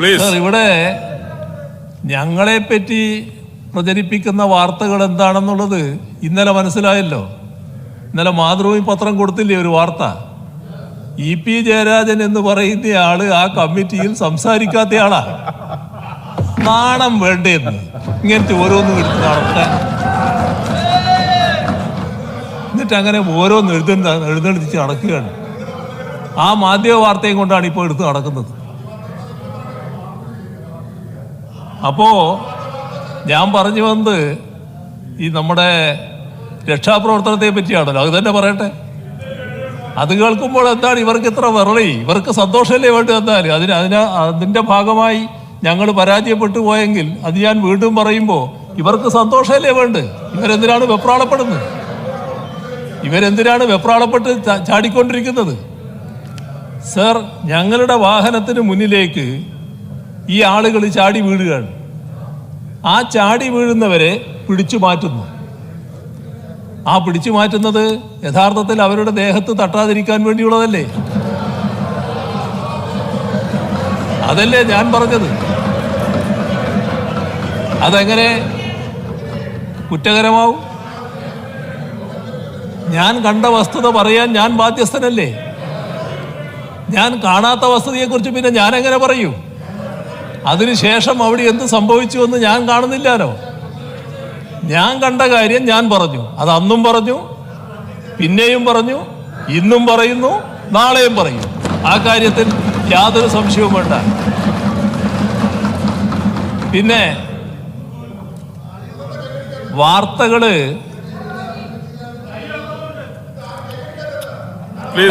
ഇവിടെ ഞങ്ങളെ പറ്റി പ്രചരിപ്പിക്കുന്ന വാർത്തകൾ എന്താണെന്നുള്ളത് ഇന്നലെ മനസ്സിലായല്ലോ. ഇന്നലെ മാതൃഭൂമി പത്രം കൊടുത്തില്ലേ ഒരു വാർത്ത? ഇ പി ജയരാജൻ എന്ന് പറയുന്ന ആൾ ആ കമ്മിറ്റിയിൽ സംസാരിക്കാത്തയാളാ നാണം വേണ്ടേന്ന്. ഇങ്ങനത്തെ ഓരോന്നും എടുത്ത് നടത്താൻ. എന്നിട്ട് അങ്ങനെ ഓരോന്ന് എഴുതുന്ന എഴുന്നള്ളിച്ച് നടക്കുകയാണ്. ആ മാധ്യമ വാർത്തയും കൊണ്ടാണ് ഇപ്പോൾ എടുത്ത് നടക്കുന്നത്. അപ്പോ ഞാൻ പറഞ്ഞു വന്നത് ഈ നമ്മുടെ രക്ഷാപ്രവർത്തനത്തെ പറ്റിയാണല്ലോ. അത് തന്നെ പറയട്ടെ. അത് കേൾക്കുമ്പോൾ എന്താണ് ഇവർക്ക് ഇത്ര വിറളി? ഇവർക്ക് സന്തോഷമല്ലേ വേണ്ടി വന്നാൽ അതിന് അതിന് അതിന്റെ ഭാഗമായി ഞങ്ങൾ പരാജയപ്പെട്ടു പോയെങ്കിൽ അത് ഞാൻ വീണ്ടും പറയുമ്പോൾ ഇവർക്ക് സന്തോഷമല്ലേ വേണ്ട ഇവരെന്തിനാണ് വെപ്രാളപ്പെടുന്നത്? ഇവരെന്തിനാണ് വെപ്രാളപ്പെട്ട് ചാടിക്കൊണ്ടിരിക്കുന്നത്? സർ ഞങ്ങളുടെ വാഹനത്തിന് മുന്നിലേക്ക് ഈ ആളുകൾ ചാടി വീഴുകയാണ്. ആ ചാടി വീഴുന്നവരെ പിടിച്ചു മാറ്റുന്നു. ആ പിടിച്ചു മാറ്റുന്നത് യഥാർത്ഥത്തിൽ അവരുടെ ദേഹത്ത് തട്ടാതിരിക്കാൻ വേണ്ടിയുള്ളതല്ലേ? അതല്ലേ ഞാൻ പറഞ്ഞത്. അതെങ്ങനെ കുറ്റകരമാവും? ഞാൻ കണ്ട വസ്തുത പറയാൻ ഞാൻ ബാധ്യസ്ഥനല്ലേ? ഞാൻ കാണാത്ത വസ്തുതയെക്കുറിച്ച് പിന്നെ ഞാൻ എങ്ങനെ പറയൂ? അതിനുശേഷം അവിടെ എന്ത് സംഭവിച്ചു എന്ന് ഞാൻ കാണുന്നില്ലാലോ ഞാൻ കണ്ട കാര്യം ഞാൻ പറഞ്ഞു. അത് അന്നും പറഞ്ഞു പിന്നെയും പറഞ്ഞു ഇന്നും പറയുന്നു നാളെയും പറയും. ആ കാര്യത്തിൽ യാതൊരു സംശയവും വേണ്ട. പിന്നെ വാർത്തകൾ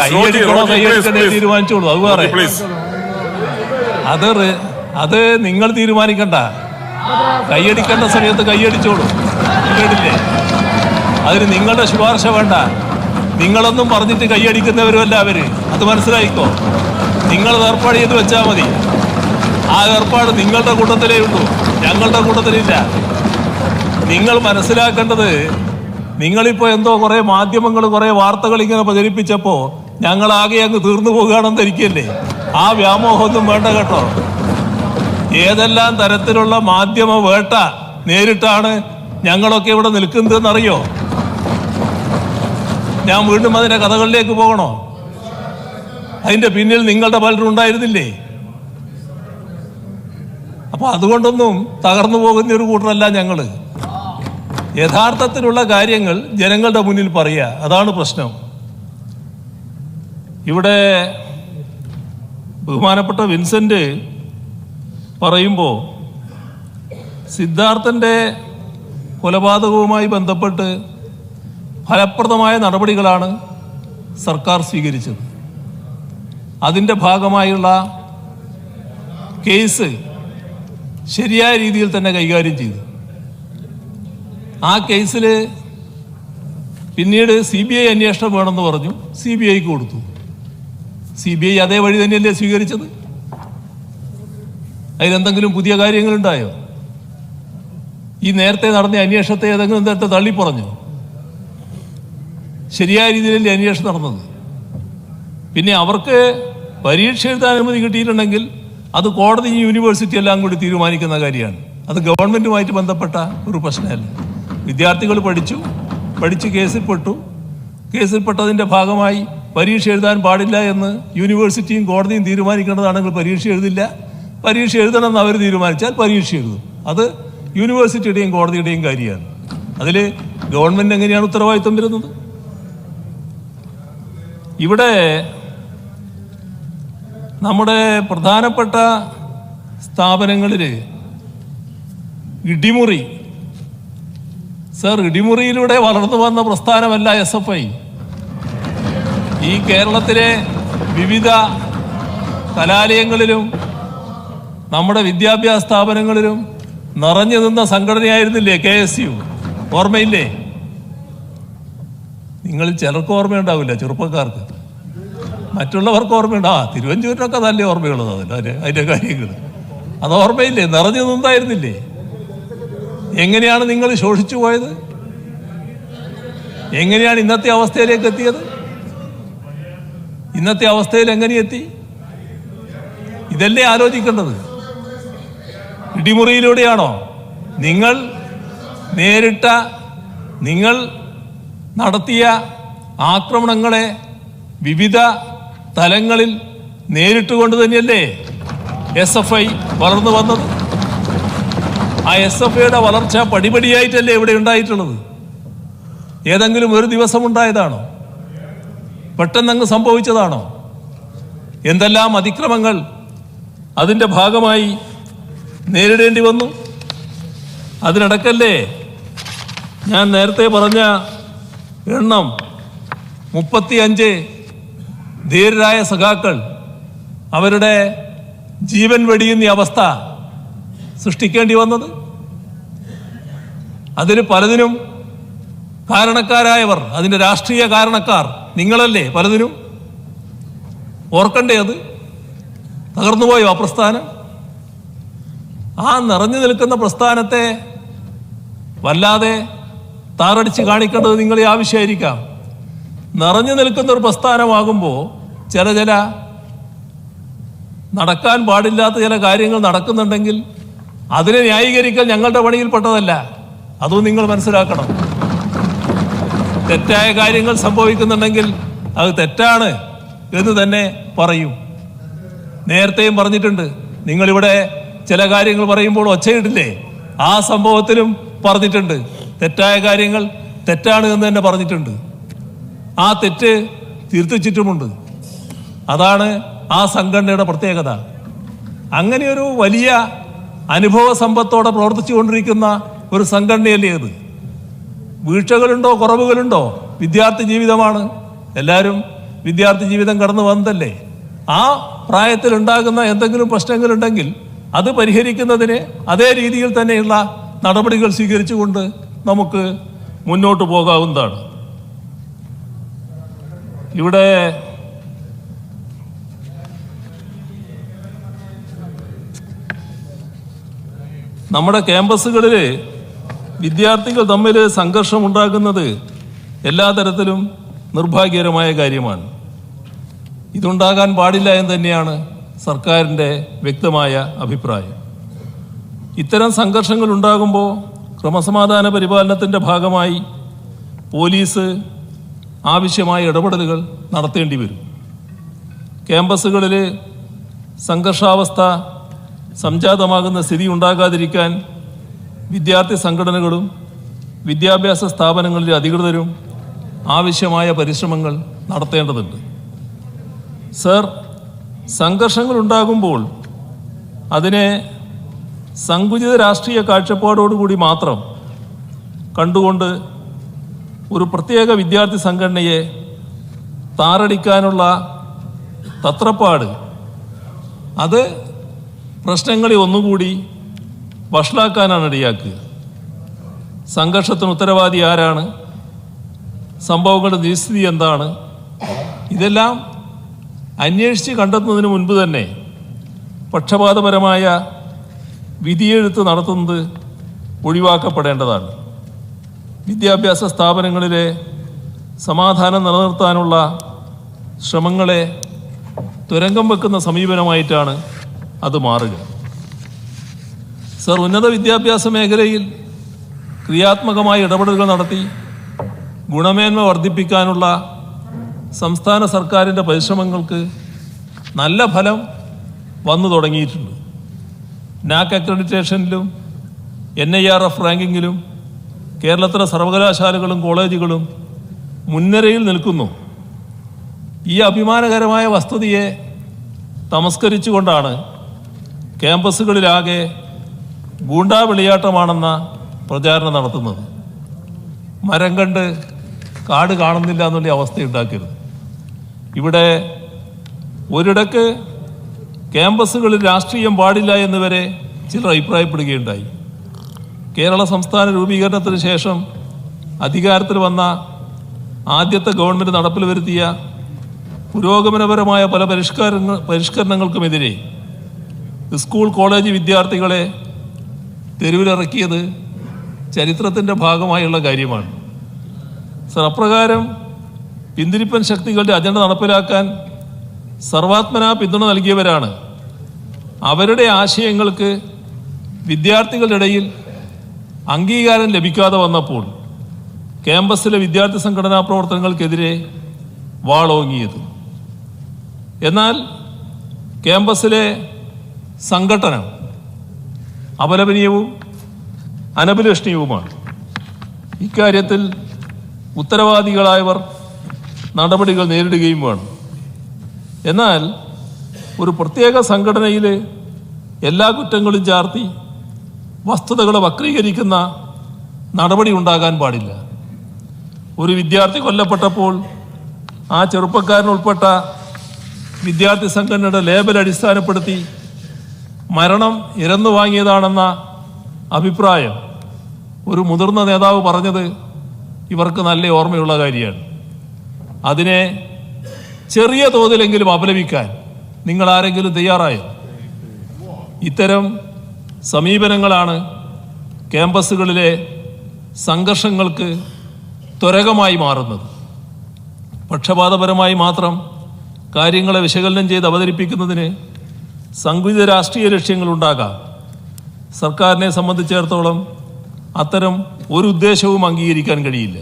കൈയടിക്കണോ കൈയടിക്കണേ തീരുമാനിച്ചോളൂ. അത് വേറെ. അത് അത് നിങ്ങൾ തീരുമാനിക്കണ്ട. കൈയടിക്കേണ്ട സമയത്ത് കൈയടിച്ചോളൂ. കേട്ടില്ലേ? അതിന് നിങ്ങളുടെ ശുപാർശ വേണ്ട. നിങ്ങളൊന്നും പറഞ്ഞിട്ട് കൈയടിക്കുന്നവരുമല്ല അവർ. അത് മനസ്സിലായിക്കോ? നിങ്ങൾ ഏർപ്പാട് ചെയ്ത് വെച്ചാൽ മതി. ആ ഏർപ്പാട് നിങ്ങളുടെ കൂട്ടത്തിലേ ഉള്ളൂ. ഞങ്ങളുടെ കൂട്ടത്തിലില്ല. നിങ്ങൾ മനസ്സിലാക്കേണ്ടത് നിങ്ങളിപ്പോൾ എന്തോ കുറേ മാധ്യമങ്ങൾ കുറേ വാർത്തകൾ ഇങ്ങനെ പ്രചരിപ്പിച്ചപ്പോ ഞങ്ങളാകെ അങ്ങ് തീർന്നു പോകുകയാണെന്ന് ധരിക്കല്ലേ? ആ വ്യാമോഹമൊന്നും വേണ്ട കേട്ടോ. ഏതെല്ലാം തരത്തിലുള്ള മാധ്യമ വേട്ട നേരിട്ടാണ് ഞങ്ങളൊക്കെ ഇവിടെ നിൽക്കുന്നതെന്നറിയോ? ഞാൻ വീണ്ടും അതിന്റെ കഥകളിലേക്ക് പോകണോ? അതിന്റെ പിന്നിൽ നിങ്ങളുടെ പലരും ഉണ്ടായിരുന്നില്ലേ? അപ്പൊ അതുകൊണ്ടൊന്നും തകർന്നു പോകുന്ന ഒരു കൂട്ടരല്ല ഞങ്ങൾ. യഥാർത്ഥത്തിലുള്ള കാര്യങ്ങൾ ജനങ്ങളുടെ മുന്നിൽ പറയുക. അതാണ് പ്രശ്നം. ഇവിടെ ബഹുമാനപ്പെട്ട വിൻസെന്റ് പറയുമ്പോൾ സിദ്ധാർത്ഥന്റെ കൊലപാതകവുമായി ബന്ധപ്പെട്ട് ഫലപ്രദമായ നടപടികളാണ് സർക്കാർ സ്വീകരിച്ചത്. അതിന്റെ ഭാഗമായുള്ള കേസ് ശരിയായ രീതിയിൽ തന്നെ കൈകാര്യം ചെയ്തു. ആ കേസിൽ പിന്നീട് സി ബി ഐ അന്വേഷണം വേണമെന്ന് പറഞ്ഞു. സി ബി ഐക്ക് കൊടുത്തു. സി ബി ഐ അതേ വഴി തന്നെയല്ലേ സ്വീകരിച്ചത്? അതിലെന്തെങ്കിലും പുതിയ കാര്യങ്ങളുണ്ടായോ? ഈ നേരത്തെ നടന്ന അന്വേഷണത്തെ ഏതെങ്കിലും നേരത്തെ തള്ളി പറഞ്ഞു ശരിയായ രീതിയിലല്ലേ അന്വേഷണം നടന്നത്. പിന്നെ അവർക്ക് പരീക്ഷ എഴുതാൻ അനുമതി കിട്ടിയിട്ടുണ്ടെങ്കിൽ അത് കോടതി യൂണിവേഴ്സിറ്റി എല്ലാം കൂടി തീരുമാനിക്കുന്ന കാര്യമാണ്. അത് ഗവൺമെന്റുമായിട്ട് ബന്ധപ്പെട്ട ഒരു പ്രശ്നമല്ല. വിദ്യാർത്ഥികൾ പഠിച്ചു പഠിച്ച് കേസിൽപ്പെട്ടു. കേസിൽപ്പെട്ടതിന്റെ ഭാഗമായി പരീക്ഷ എഴുതാൻ പാടില്ല എന്ന് യൂണിവേഴ്സിറ്റിയും കോടതിയും തീരുമാനിക്കേണ്ടതാണെങ്കിൽ പരീക്ഷ എഴുതില്ല. പരീക്ഷ എഴുതണമെന്ന് അവർ തീരുമാനിച്ചാൽ പരീക്ഷ എഴുതും. അത് യൂണിവേഴ്സിറ്റിയുടെയും കോടതിയുടെയും കാര്യമാണ്. അതിൽ ഗവൺമെന്റ് എങ്ങനെയാണ് ഉത്തരവാദിത്വം വരുന്നത് ഇവിടെ നമ്മുടെ പ്രധാനപ്പെട്ട സ്ഥാപനങ്ങളിൽ ഇടിമുറി സർ ഇടിമുറിയിലൂടെ വളർന്നു വന്ന പ്രസ്ഥാനമല്ല എസ് എഫ് ഐ. ഈ കേരളത്തിലെ വിവിധ കലാലയങ്ങളിലും നമ്മുടെ വിദ്യാഭ്യാസ സ്ഥാപനങ്ങളിലും നിറഞ്ഞു നിന്ന സംഘടനയായിരുന്നില്ലേ കെ എസ് യു? ഓർമ്മയില്ലേ? നിങ്ങൾ ചിലർക്ക് ഓർമ്മയുണ്ടാവില്ല ചെറുപ്പക്കാർക്ക്. മറ്റുള്ളവർക്ക് ഓർമ്മയുണ്ട്. ആ തിരുവഞ്ചൂരിനൊക്കെ നല്ല ഓർമ്മയുള്ളത് അതിൽ അതിന്റെ കാര്യങ്ങൾ. അത് ഓർമ്മയില്ലേ? നിറഞ്ഞു നിന്നായിരുന്നില്ലേ? എങ്ങനെയാണ് നിങ്ങൾ ശോഷിച്ചു പോയത്? എങ്ങനെയാണ് ഇന്നത്തെ അവസ്ഥയിലേക്ക് എത്തിയത്? ഇന്നത്തെ അവസ്ഥയിൽ എങ്ങനെയെത്തി? ഇതല്ലേ ആലോചിക്കേണ്ടത്. ഇടിമുറിയിലൂടെയാണോ? നിങ്ങൾ നേരിട്ട നിങ്ങൾ നടത്തിയ ആക്രമണങ്ങളെ വിവിധ തലങ്ങളിൽ നേരിട്ടുകൊണ്ട് തന്നെയല്ലേ എസ് എഫ് ഐ വളർന്നു വന്നത്? ആ എസ് എഫ് ഐയുടെ വളർച്ച പടിപടിയായിട്ടല്ലേ ഇവിടെ ഉണ്ടായിട്ടുള്ളത്? ഏതെങ്കിലും ഒരു ദിവസം ഉണ്ടായതാണോ പെട്ടെന്നങ്ങ് സംഭവിച്ചതാണോ? എന്തെല്ലാം അതിക്രമങ്ങൾ അതിന്റെ ഭാഗമായി നേരിടേണ്ടി വന്നു. അതിനടക്കല്ലേ ഞാൻ നേരത്തെ പറഞ്ഞ എണ്ണം മുപ്പത്തിയഞ്ച് ധീരരായ സഖാക്കൾ അവരുടെ ജീവൻ വെടിയുന്ന അവസ്ഥ സൃഷ്ടിക്കേണ്ടി വന്നത്. അതിന് പലതിനും കാരണക്കാരായവർ അതിന്റെ രാഷ്ട്രീയ കാരണക്കാർ നിങ്ങളല്ലേ പലതിനും? ഓർക്കണ്ടേ അത്? തകർന്നുപോയോ ആ പ്രസ്ഥാനം? ആ നിറഞ്ഞു നിൽക്കുന്ന പ്രസ്ഥാനത്തെ വല്ലാതെ താറടിച്ച് കാണിക്കേണ്ടത് നിങ്ങളെ ആവശ്യമായിരിക്കാം. നിറഞ്ഞു നിൽക്കുന്ന ഒരു പ്രസ്ഥാനമാകുമ്പോൾ ചില ചില നടക്കാൻ പാടില്ലാത്ത ചില കാര്യങ്ങൾ നടക്കുന്നുണ്ടെങ്കിൽ അതിനെ ന്യായീകരിക്കൽ ഞങ്ങളുടെ പണിയിൽപ്പെട്ടതല്ല. അതും നിങ്ങൾ മനസ്സിലാക്കണം. തെറ്റായ കാര്യങ്ങൾ സംഭവിക്കുന്നുണ്ടെങ്കിൽ അത് തെറ്റാണ് എന്ന് തന്നെ പറയും. നേരത്തെയും പറഞ്ഞിട്ടുണ്ട്. നിങ്ങളിവിടെ ചില കാര്യങ്ങൾ പറയുമ്പോൾ ഒച്ചയിട്ടില്ലേ ആ സംഭവത്തിലും പറഞ്ഞിട്ടുണ്ട്. തെറ്റായ കാര്യങ്ങൾ തെറ്റാണ് എന്ന് തന്നെ പറഞ്ഞിട്ടുണ്ട്. ആ തെറ്റ് തിരുത്തിച്ചിട്ടുമുണ്ട്. അതാണ് ആ സംഘടനയുടെ പ്രത്യേകത. അങ്ങനെയൊരു വലിയ അനുഭവ സമ്പത്തോടെ പ്രവർത്തിച്ചു കൊണ്ടിരിക്കുന്ന ഒരു സംഘടനയല്ലേ അത് വീഴ്ചകളുണ്ടോ കുറവുകളുണ്ടോ? വിദ്യാർത്ഥി ജീവിതമാണ്. എല്ലാവരും വിദ്യാർത്ഥി ജീവിതം കടന്നു വന്നതല്ലേ? ആ പ്രായത്തിൽ ഉണ്ടാകുന്ന എന്തെങ്കിലും പ്രശ്നങ്ങളുണ്ടെങ്കിൽ അത് പരിഹരിക്കുന്നതിന് അതേ രീതിയിൽ തന്നെയുള്ള നടപടികൾ സ്വീകരിച്ചുകൊണ്ട് നമുക്ക് മുന്നോട്ട് പോകാവുന്നതാണ്. ഇവിടെ നമ്മുടെ ക്യാമ്പസുകളിൽ വിദ്യാർത്ഥികൾ തമ്മിൽ സംഘർഷം ഉണ്ടാകുന്നത് എല്ലാ തരത്തിലും നിർഭാഗ്യകരമായ കാര്യമാണ്. ഇതുണ്ടാകാൻ പാടില്ല എന്ന് തന്നെയാണ് സർക്കാരിന്റെ വ്യക്തമായ അഭിപ്രായം. ഇത്തരം സംഘർഷങ്ങൾ ഉണ്ടാകുമ്പോൾ ക്രമസമാധാന പരിപാലനത്തിന്റെ ഭാഗമായി പോലീസ് ആവശ്യമായ ഇടപെടലുകൾ നടത്തേണ്ടി വരും. ക്യാമ്പസുകളിൽ സംഘർഷാവസ്ഥ സംജാതമാകുന്ന സ്ഥിതി ഉണ്ടാകാതിരിക്കാൻ വിദ്യാർത്ഥി സംഘടനകളും വിദ്യാഭ്യാസ സ്ഥാപനങ്ങളിലെ അധികൃതരും ആവശ്യമായ പരിശ്രമങ്ങൾ നടത്തേണ്ടതുണ്ട്. സർ സംഘർഷങ്ങൾ ഉണ്ടാകുമ്പോൾ അതിനെ സങ്കുചിത രാഷ്ട്രീയ കാഴ്ചപ്പാടോടുകൂടി മാത്രം കണ്ടുകൊണ്ട് ഒരു പ്രത്യേക വിദ്യാർത്ഥി സംഘടനയെ താറടിക്കാനുള്ള തത്രപ്പാട് അത് പ്രശ്നങ്ങളെ ഒന്നുകൂടി വഷളാക്കാനാണ് ഇടയാക്കുക. സംഘർഷത്തിന് ഉത്തരവാദി ആരാണ്? സംഭവങ്ങളുടെ നിസ്ഥിതി എന്താണ്? ഇതെല്ലാം അന്വേഷിച്ച് കണ്ടെത്തുന്നതിന് മുൻപ് തന്നെ പക്ഷപാതപരമായ വിധിയെഴുത്ത് നടത്തുന്നത് ഒഴിവാക്കപ്പെടേണ്ടതാണ്. വിദ്യാഭ്യാസ സ്ഥാപനങ്ങളിലെ സമാധാനം നിലനിർത്താനുള്ള ശ്രമങ്ങളെ തുരങ്കം വെക്കുന്ന സമീപനമായിട്ടാണ് അത് മാറുക. സർ ഉന്നത വിദ്യാഭ്യാസ മേഖലയിൽ ക്രിയാത്മകമായ ഇടപെടലുകൾ നടത്തി ഗുണമേന്മ വർദ്ധിപ്പിക്കാനുള്ള സംസ്ഥാന സർക്കാരിന്റെ പരിശ്രമങ്ങൾക്ക് നല്ല ഫലം വന്നു തുടങ്ങിയിട്ടുണ്ട്. നാക് അക്രഡിറ്റേഷനിലും എൻ ഐ ആർ എഫ് റാങ്കിങ്ങിലും കേരളത്തിലെ സർവകലാശാലകളും കോളേജുകളും മുൻനിരയിൽ നിൽക്കുന്നു. ഈ അഭിമാനകരമായ വസ്തുതയെ തമസ്കരിച്ചുകൊണ്ടാണ് ക്യാമ്പസുകളിലാകെ ഗൂണ്ടാ വെളിയാട്ടമാണെന്ന പ്രചാരണം നടത്തുന്നത്. മരം കണ്ട് കാട് കാണുന്നില്ല എന്നുള്ള അവസ്ഥ ഉണ്ടാക്കരുത് ഇവിടെ ഒരിടക്ക് ക്യാമ്പസുകളിൽ രാഷ്ട്രീയം പാടില്ല എന്ന് വരെ ചിലർ അഭിപ്രായപ്പെടുകയുണ്ടായി. കേരള സംസ്ഥാന രൂപീകരണത്തിന് ശേഷം അധികാരത്തിൽ വന്ന ആദ്യത്തെ ഗവൺമെന്റ് നടപ്പിൽ വരുത്തിയ പുരോഗമനപരമായ പല പരിഷ്കാരങ്ങൾ പരിഷ്കരണങ്ങൾക്കുമെതിരെ സ്കൂൾ കോളേജ് വിദ്യാർത്ഥികളെ തെരുവിലിറക്കിയത് ചരിത്രത്തിന്റെ ഭാഗമായുള്ള കാര്യമാണ്. സർ അപ്രകാരം പിന്തിരിപ്പൻ ശക്തികളുടെ അജണ്ട നടപ്പിലാക്കാൻ സർവാത്മനാ പിന്തുണ നൽകിയവരാണ്. അവരുടെ ആശയങ്ങൾക്ക് വിദ്യാർത്ഥികളുടെ ഇടയിൽ അംഗീകാരം ലഭിക്കാതെ വന്നപ്പോൾ ക്യാമ്പസിലെ വിദ്യാർത്ഥി സംഘടനാ പ്രവർത്തനങ്ങൾക്കെതിരെ വാളോങ്ങിയത്. എന്നാൽ ക്യാമ്പസിലെ സംഘടന അപലപനീയവും അനഭിലഷണീയവുമാണ്. ഇക്കാര്യത്തിൽ ഉത്തരവാദികളായവർ നടപടികൾ നേരിടുകയും വേണം. എന്നാൽ ഒരു പ്രത്യേക സംഘടനയിലെ എല്ലാ കുറ്റങ്ങളും ചാർത്തി വസ്തുതകളെ വക്രീകരിക്കുന്ന നടപടി ഉണ്ടാകാൻ പാടില്ല. ഒരു വിദ്യാർത്ഥി കൊല്ലപ്പെട്ടപ്പോൾ ആ ചെറുപ്പക്കാരൻ ഉൾപ്പെട്ട വിദ്യാർത്ഥി സംഘടനയുടെ ലേബൽ അടിസ്ഥാനപ്പെടുത്തി മരണം ഇരന്നു വാങ്ങിയതാണെന്ന അഭിപ്രായം ഒരു മുതിർന്ന നേതാവ് പറഞ്ഞത് ഇവർക്ക് നല്ല ഓർമ്മയുള്ള കാര്യമാണ്. അതിനെ ചെറിയ തോതിലെങ്കിലും അപലപിക്കാൻ നിങ്ങൾ ആരെങ്കിലും തയ്യാറായോ? ഇത്തരം സമീപനങ്ങളാണ് ക്യാമ്പസുകളിലെ സംഘർഷങ്ങൾക്ക് ത്വരകമായി മാറുന്നത്. പക്ഷപാതപരമായി മാത്രം കാര്യങ്ങളെ വിശകലനം ചെയ്ത് അവതരിപ്പിക്കുന്നതിന് സംഘടിത രാഷ്ട്രീയ ലക്ഷ്യങ്ങളുണ്ടാകാം സർക്കാരിനെ സംബന്ധിച്ചിടത്തോളം അത്തരം ഒരു ഉദ്ദേശവും അംഗീകരിക്കാൻ കഴിയില്ല.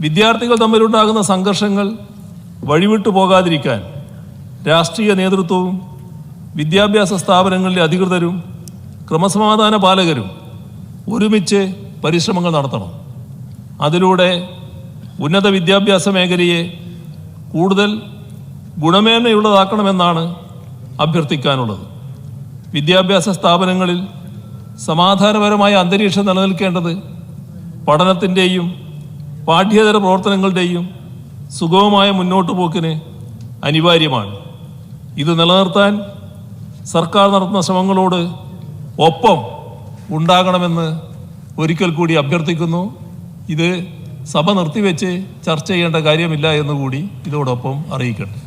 വിദ്യാർത്ഥികൾ തമ്മിലുണ്ടാകുന്ന സംഘർഷങ്ങൾ വഴിവിട്ടു പോകാതിരിക്കാൻ രാഷ്ട്രീയ നേതൃത്വവും വിദ്യാഭ്യാസ സ്ഥാപനങ്ങളിലെ അധികൃതരും ക്രമസമാധാന പാലകരും ഒരുമിച്ച് പരിശ്രമങ്ങൾ നടത്തണം. അതിലൂടെ ഉന്നത വിദ്യാഭ്യാസ മേഖലയെ കൂടുതൽ ഗുണമേന്മയുള്ളതാക്കണമെന്നാണ് അഭ്യർത്ഥിക്കാനുള്ളത്. വിദ്യാഭ്യാസ സ്ഥാപനങ്ങളിൽ സമാധാനപരമായ അന്തരീക്ഷം നിലനിൽക്കേണ്ടത് പഠനത്തിന്റെയും പാഠ്യേതര പ്രവർത്തനങ്ങളുടെയും സുഗമമായ മുന്നോട്ടു പോക്കിന് അനിവാര്യമാണ്. ഇത് നിലനിർത്താൻ സർക്കാർ നടത്തുന്ന ശ്രമങ്ങളോട് ഒപ്പം ഉണ്ടാകണമെന്ന് ഒരിക്കൽ കൂടി അഭ്യർത്ഥിക്കുന്നു. ഇത് സഭ നിർത്തിവെച്ച് ചർച്ച ചെയ്യേണ്ട കാര്യമില്ല എന്നുകൂടി ഇതോടൊപ്പം അറിയിക്കട്ടെ.